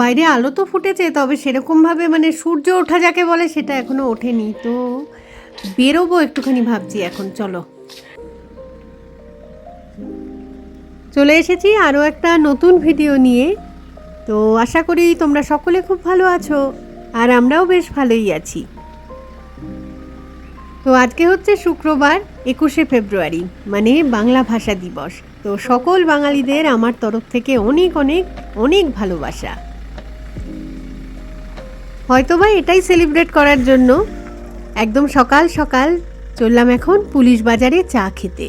বাইরে আলো তো ফুটেছে, তবে সেরকমভাবে মানে সূর্য ওঠা যাকে বলে সেটা এখনও ওঠেনি। তো বেরোবো একটুখানি ভাবছি এখন, চলো। চলে এসেছি আরও একটা নতুন ভিডিও নিয়ে। তো আশা করি তোমরা সকলে খুব ভালো আছো, আর আমরাও বেশ ভালোই আছি। তো আজকে হচ্ছে শুক্রবার, একুশে ফেব্রুয়ারি মানে বাংলা ভাষা দিবস। তো সকল বাঙালিদের আমার তরফ থেকে অনেক অনেক অনেক ভালোবাসা। হয়তোবা এটাই সেলিব্রেট করার জন্য। একদম সকাল সকাল চললাম এখন পুলিশ বাজারে চা খেতে।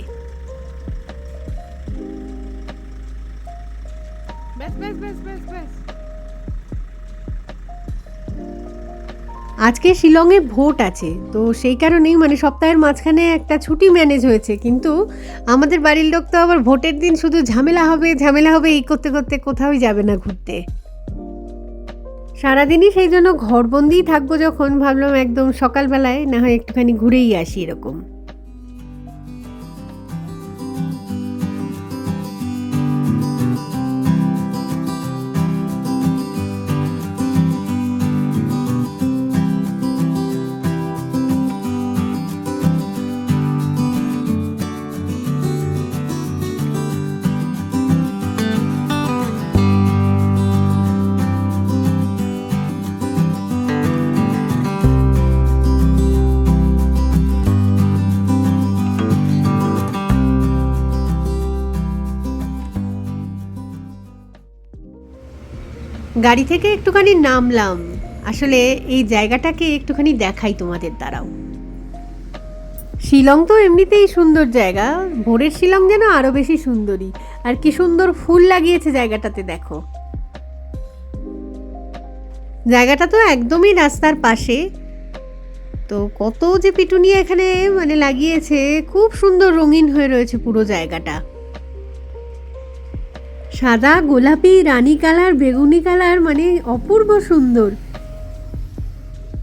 আজকে শিলংয়ে ভোট আছে তো সেই কারণেই মানে সপ্তাহের মাঝখানে একটা ছুটি ম্যানেজ হয়েছে কিন্তু আমাদের বাড়ির লোক তো আবার ভোটের দিন শুধু ঝামেলা হবে ঝামেলা হবে এই করতে করতে কোথাওই যাবে না ঘুরতে। সারাদিনই সেই জন্য ঘরবন্দিই থাকব যখন, ভাবলাম একদম সকালবেলায়, না হয় একটুখানি ঘুরেই আসি এরকম। গাড়ি থেকে একটুখানি নামলাম। আসলে এই জায়গাটাকে একটুখানি দেখাই তোমাদের দ্বারাও। শিলং তো এমনিতেই সুন্দর জায়গা। ভোরের শিলং যেন আরও বেশি সুন্দরী। আর কি সুন্দর ফুল লাগিয়েছে জায়গাটাতে, দেখো। জায়গাটা তো একদমই রাস্তার পাশে। তো কত যে পিটুনিয়া এখানে মানে লাগিয়েছে, খুব সুন্দর রঙিন হয়ে রয়েছে পুরো জায়গাটা। সাদা গোলাপি রানী কালার, বেগুনি কালার মানে অপূর্ব সুন্দর।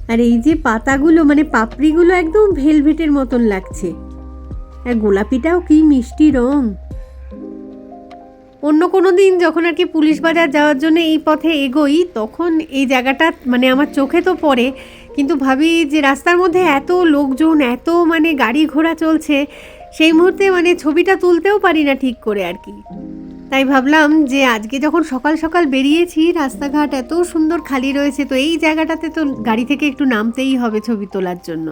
আর এই যে পাতাগুলো মানে পাপড়িগুলো একদম ভেলভেটের মতন লাগছে। আর গোলাপিটাও কি মিষ্টি রং। অন্য কোনো দিন যখন আর কি পুলিশ বাজার যাওয়ার জন্য এই পথে এগোই, তখন এই জায়গাটা মানে আমার চোখে তো পড়ে। কিন্তু ভাবি যে রাস্তার মধ্যে এত লোকজন, এত মানে গাড়ি ঘোড়া চলছে, সেই মুহূর্তে মানে ছবিটা তুলতেও পারি না ঠিক করে আর কি। তাই ভাবলাম যে আজকে যখন সকাল সকাল বেরিয়েছি, রাস্তাঘাট এত সুন্দর খালি রয়েছে, তো এই জায়গাটাতে তো গাড়ি থেকে একটু নামতেই হবে ছবি তোলার জন্য।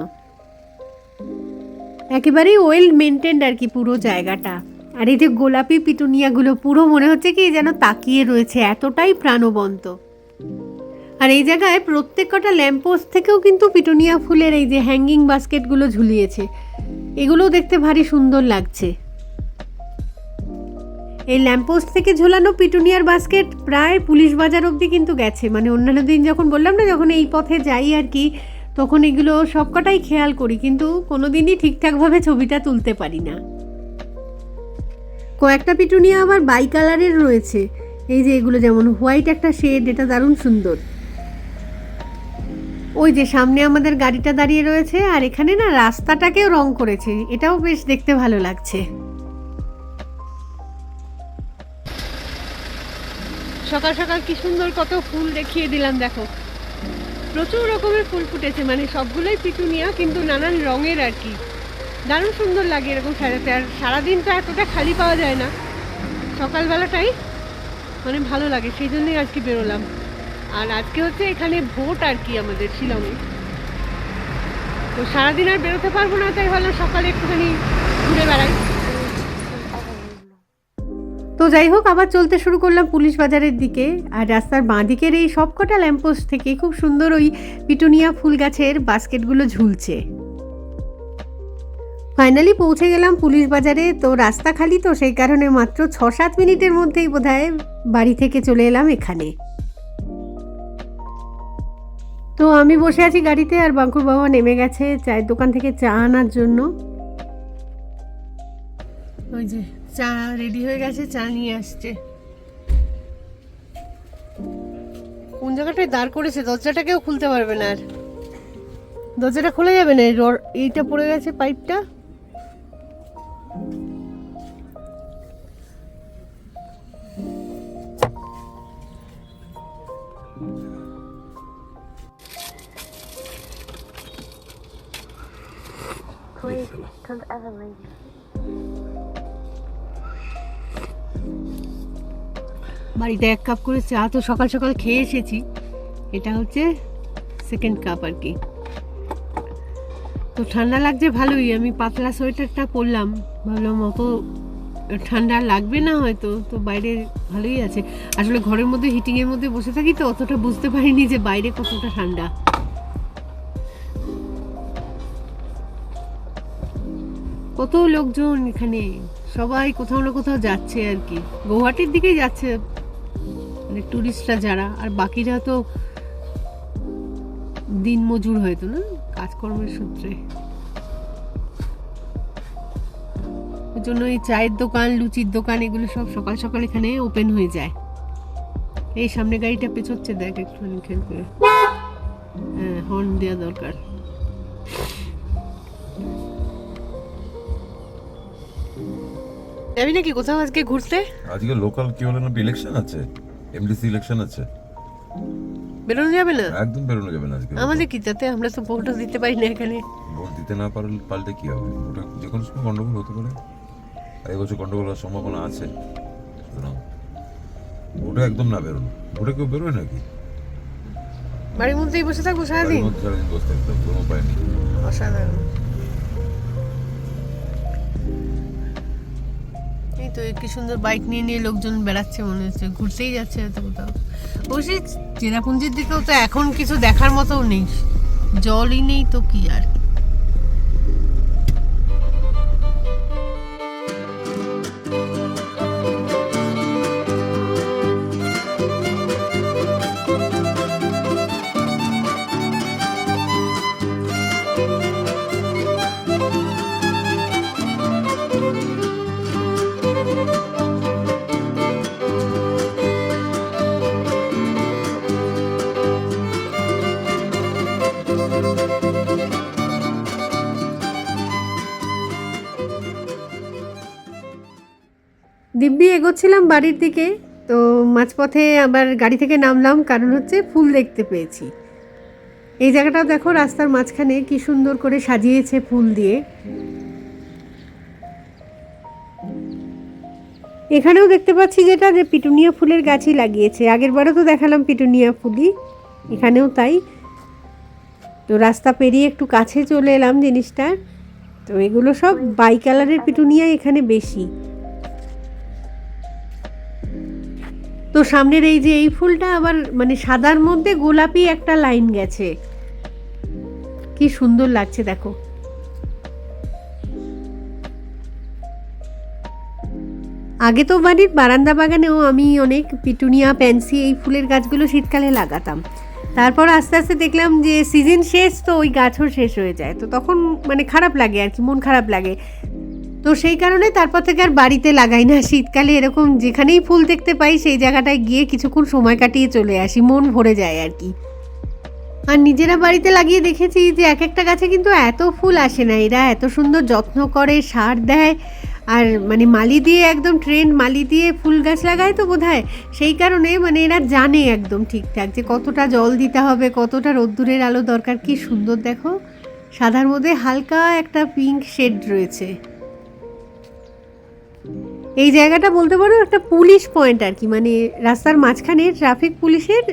একেবারেই ওয়েল মেনটেন্ড আর কি পুরো জায়গাটা। আর এই যে গোলাপি পিটুনিয়াগুলো, পুরো মনে হচ্ছে কি যেন তাকিয়ে রয়েছে, এতটাই প্রাণবন্ত। আর এই জায়গায় প্রত্যেক কটা ল্যাম্পোস্ট থেকেও কিন্তু পিটুনিয়া ফুলের এই যে হ্যাঙ্গিং বাস্কেটগুলো ঝুলিয়েছে। এগুলোও দেখতে ভারী সুন্দর লাগছে। এই ল্যাম্পোস্ট থেকে ঝোলানো পিটুনিয়ার বাস্কেট প্রায় পুলিশ বাজার অবধি কিন্তু গেছে। মানে অন্যান্য দিন যখন বললাম না, যখন এই পথে যাই আর কি, তখন এগুলো সবকটাই খেয়াল করি, কিন্তু কোনো দিনই ঠিকঠাকভাবে ছবিটা তুলতে পারি না। কয়েকটা পিটুনিয়া আবার বাই কালারের রয়েছে। এই যে এগুলো যেমন হোয়াইট একটা শেড এটা দারুণ সুন্দর। ওই যে সামনে আমাদের গাড়িটা দাঁড়িয়ে রয়েছে, আর এখানে না রাস্তাটাকেও রং করেছে, এটাও বেশ দেখতে ভালো লাগছে। সকাল সকাল কি সুন্দর কত ফুল দেখিয়ে দিলাম, দেখো। প্রচুর রকমের ফুল ফুটেছে মানে সবগুলোই পিটুনিয়া, কিন্তু নানান রঙের আর কি। দারুণ সুন্দর লাগে এরকম সাজাতে, আর সারাদিন তো এতটা খালি পাওয়া যায় না। সকালবেলাটাই মানে ভালো লাগে, সেই জন্যই আজকে বেরোলাম। আর আজকে হচ্ছে এখানে ভোট আর কি আমাদের শিলংয়ে। তো সারাদিন আর বেরোতে পারব না, তাই ভালো সকালে একটুখানি ঘুরে বেড়াই। তো যাই হোক, আবার চলতে শুরু করলাম পুলিশ বাজারের দিকে। আর রাস্তার বাঁ দিকের এই সবকটা ল্যাম্পোস্ট থেকে খুব সুন্দর ওই পিটুনিয়া ফুল গাছের বাস্কেটগুলো ঝুলছে। ফাইনালি পৌঁছে গেলাম পুলিশ বাজারে, তো রাস্তা খালি তো, সেই কারণে মাত্র ছ সাত মিনিটের মধ্যেই বোধহয় বাড়ি থেকে চলে এলাম এখানে। তো আমি বসে আছি গাড়িতে, আর বাঙ্কুর বাবা নেমে গেছে চায়ের দোকান থেকে চা আনার জন্য। ওই যে চা রেডি হয়ে গেছে চা নিয়ে আসছে। কোন জায়গাটায় দাঁড় করেছে? দরজাটা কেউ খুলতে পারবে না আর। দরজাটা খুলে যাবে না? এইটা পড়ে গেছে পাইপটা? Please, come ever leave. বাড়িতে এক কাপ করে চা তো সকাল সকাল খেয়ে এসেছি। এটা হচ্ছে সেকেন্ড কাপ আর কি। তো ঠান্ডা লাগছে ভালোই, আমি পাতলা সোয়েটারটা পরলাম। ভাবলাম অত ঠান্ডা লাগবে না হয়তো, তো বাইরে ভালোই আছে। আসলে ঘরের মধ্যে হিটিংয়ের মধ্যে বসে থাকি তো অতটা বুঝতে পারিনি যে বাইরে কতটা ঠান্ডা। কত লোকজন এখানে, সবাই কোথাও না কোথাও যাচ্ছে আর কি। গৌহাটির দিকেই যাচ্ছে। মানে টুরিস্টরা যারা আর বাকিরা তো দিন মজুর হয়তো না কাজকর্মের সূত্রে। ওই জন্য এই চায়ের দোকান লুচির দোকান এগুলো সব সকাল সকাল এখানে ওপেন হয়ে যায়। এই সামনে গাড়িটা পেছোচ্ছে দেখ একটুখানি খেয়াল করে। হ্যাঁ হর্ন দেওয়া দরকার। যাবি নাকি কোথাও আজকে ঘুরতে? আজকে লোকাল কি হলো না ইলেকশন আছে। এমডিসি ইলেকশন আছে। বেরোনো যাবে না? একদম বেরোনো যাবে না আজকে। আমাদের কি তাতে আমরা তো ভোটও দিতে পারি না এখানে? ভোট দিতে না পারলে পাল্টে কি হবে? ওটা যে কোনো সময় গন্ডগোল হতে পারে। আর এবছর গন্ডগোল হওয়ার সম্ভাবনা আছে। সুতরাং ভোটে একদম না বেরোনো। ভোটে কেউ বেরোয় নাকি? বাড়ির মধ্যেই বসে থাকব সারাদিন? সারাদিন বসে থাকতে কোনো উপায় নেই। অসাধারণ। তো কি সুন্দর বাইক নিয়ে নিয়ে লোকজন বেড়াচ্ছে, মনে হচ্ছে ঘুরতেই যাচ্ছে এত কোথাও। অবশ্যই চেরাপুঞ্জির দিকেও তো এখন কিছু দেখার মতোও নেই, জলই নেই তো কি আর। দিব্যি এগোচ্ছিলাম বাড়ির দিকে, তো মাঝপথে আবার গাড়ি থেকে নামলাম, কারণ হচ্ছে ফুল দেখতে পেয়েছি। এই জায়গাটাও দেখো, রাস্তার মাঝখানে কি সুন্দর করে সাজিয়েছে ফুল দিয়ে। এখানেও দেখতে পাচ্ছি যেটা, যে পিটুনিয়া ফুলের গাছই লাগিয়েছে। আগের বারও তো দেখালাম পিটুনিয়া ফুলই, এখানেও তাই। তো রাস্তা পেরিয়ে একটু কাছে চলে এলাম জিনিসটার। তো এগুলো সব বাই কালারের পিটুনিয়া এখানে বেশি। তো সামনের এই যে এই ফুলটা আবার মানে সাদার মধ্যে গোলাপি একটা লাইন গেছে। কি সুন্দর লাগছে, দেখো। আগে তো বাড়ির বারান্দা বাগানেও আমি অনেক পিটুনিয়া, প্যান্সি এই ফুলের গাছগুলো শীতকালে লাগাতাম। তারপর আস্তে আস্তে দেখলাম যে সিজন শেষ, তো ওই গাছও শেষ হয়ে যায়। তো তখন মানে খারাপ লাগে আর কি, মন খারাপ লাগে। তো সেই কারণে তারপর থেকে আর বাড়িতে লাগাই না। শীতকালে এরকম যেখানেই ফুল দেখতে পাই, সেই জায়গাটায় গিয়ে কিছুক্ষণ সময় কাটিয়ে চলে আসি, মন ভরে যায় আর কি। আর নিজেরা বাড়িতে লাগিয়ে দেখেছি যে এক একটা গাছে কিন্তু এত ফুল আসে না। এরা এত সুন্দর যত্ন করে, সার দেয়, আর মানে মালি দিয়ে একদম ট্রেন মালি দিয়ে ফুল গাছ লাগায় তো বোধহয়। সেই কারণে মানে এরা জানে একদম ঠিকঠাক যে কতটা জল দিতে হবে, কতটা রোদ্দুরের আলো দরকার, কি সুন্দর দেখো। সাদার মধ্যে হালকা একটা পিঙ্ক শেড রয়েছে। এই জায়গাটা বলতে পারো একটা পুলিশ পয়েন্ট আর কি মানে রাস্তার মাঝখানে ট্রাফিক পুলিশের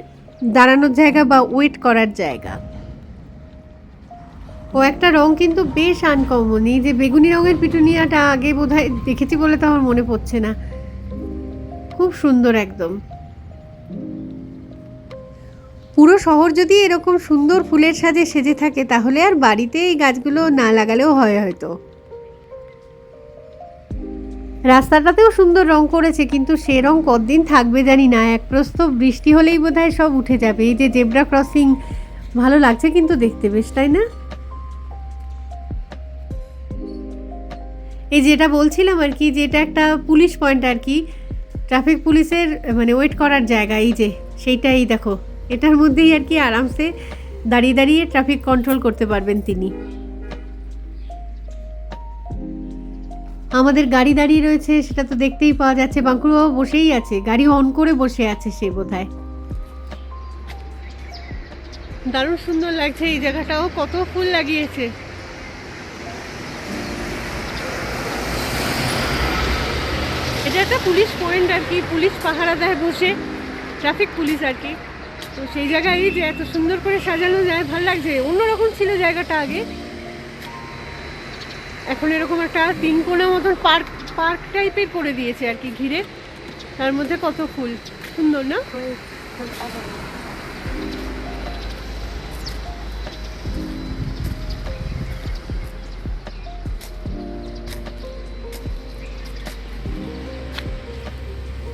দাঁড়ানোর জায়গা বা ওয়েট করার জায়গা। ও একটা রং কিন্তু বেশ আনকমন এই যে বেগুনি রঙের পিটুনিয়াটা আগে বোধহয় দেখেছি বলে তো আমার মনে পড়ছে না। খুব সুন্দর একদম। পুরো শহর যদি এরকম সুন্দর ফুলের সাজে সেজে থাকে, তাহলে আর বাড়িতে এই গাছগুলো না লাগালেও হয় হয়তো। রাস্তাটাতেও সুন্দর রং করেছে, কিন্তু সে রং কতদিন থাকবে জানি না। এক প্রস্ত বৃষ্টি হলেই বোধহয় সব উঠে যাবে। এই যে জেব্রা ক্রসিং, ভালো লাগছে কিন্তু দেখতে বেশ, তাই না? এই যেটা বলছিলাম আর কি, যে এটা একটা পুলিশ পয়েন্ট আর কি। ট্রাফিক পুলিশের মানে ওয়েট করার জায়গা, এই যে সেইটাই দেখো। এটার মধ্যেই আর কি আরামসে দাঁড়িয়ে দাঁড়িয়ে ট্রাফিক কন্ট্রোল করতে পারবেন তিনি। আমাদের গাড়ি দাঁড়িয়ে রয়েছে, সেটা তো দেখতেই পাওয়া যাচ্ছে। বাঙ্কুরবাবু বসেই আছে, গাড়ি অন করে বসে আছে সে বোধহয়। দারুণ সুন্দর লাগছে এই জায়গাটাও, কত ফুল লাগিয়েছে। এটা একটা পুলিশ পয়েন্ট আর কি, পুলিশ পাহারা দেয় বসে, ট্রাফিক পুলিশ আর কি। তো সেই জায়গায় যে এত সুন্দর করে সাজানো যায়, ভালো লাগছে। অন্যরকম ছিল জায়গাটা আগে। এখন এরকম একটা তিন কোনা মতন পার্ক পার্ক টাইপের করে দিয়েছে আর কি ঘিরে। তার মধ্যে কত ফুল। সুন্দর, না?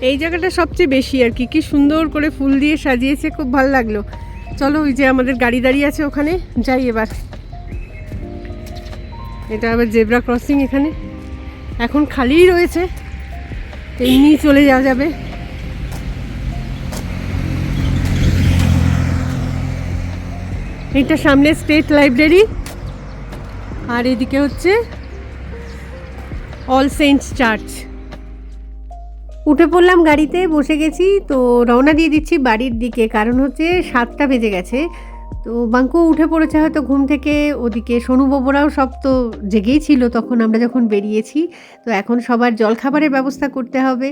এই জায়গাটা সবচেয়ে বেশি আর কি। কি সুন্দর করে ফুল দিয়ে সাজিয়েছে, খুব ভালো লাগল। চলো, ওই যে আমাদের গাড়ি দাঁড়িয়ে আছে ওখানে, যাই এবার। এটা আবার জেব্রা ক্রসিং এখানে। এখন খালিই রয়েছে। এমনি চলে যাওয়া যাবে। এটা সামনে স্টেট লাইব্রেরি। আর এদিকে হচ্ছে অল সেন্টস চার্চ। উঠে পড়লাম গাড়িতে, বসে গেছি, তো রওনা দিয়ে দিচ্ছি বাড়ির দিকে। কারণ হচ্ছে সাতটা বেজে গেছে। তো বাঙ্কু উঠে পড়েছে হয়তো ঘুম থেকে, ওদিকে সোনু বাবুরাও সব তো জেগেই ছিল তখন আমরা যখন বেরিয়েছি, তো এখন সবার জলখাবারের ব্যবস্থা করতে হবে।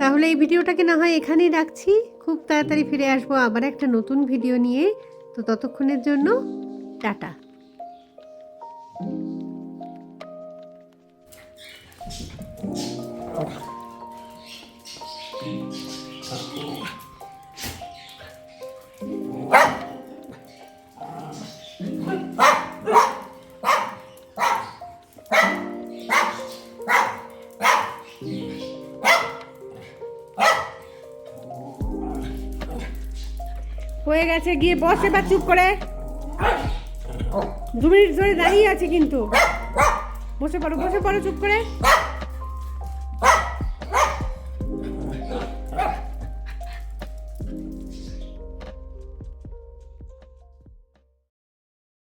তাহলে এই ভিডিওটাকে না হয় এখানেই রাখছি। খুব তাড়াতাড়ি ফিরে আসব আবার একটা নতুন ভিডিও নিয়ে। তো ততক্ষণের জন্য টাটা। হয়ে গেছে, গিয়ে বসে বা চুপ করে। দু মিনিট ধরে দাঁড়িয়ে আছে কিন্তু। বসে পড়ো বসে পড়ো, চুপ করে।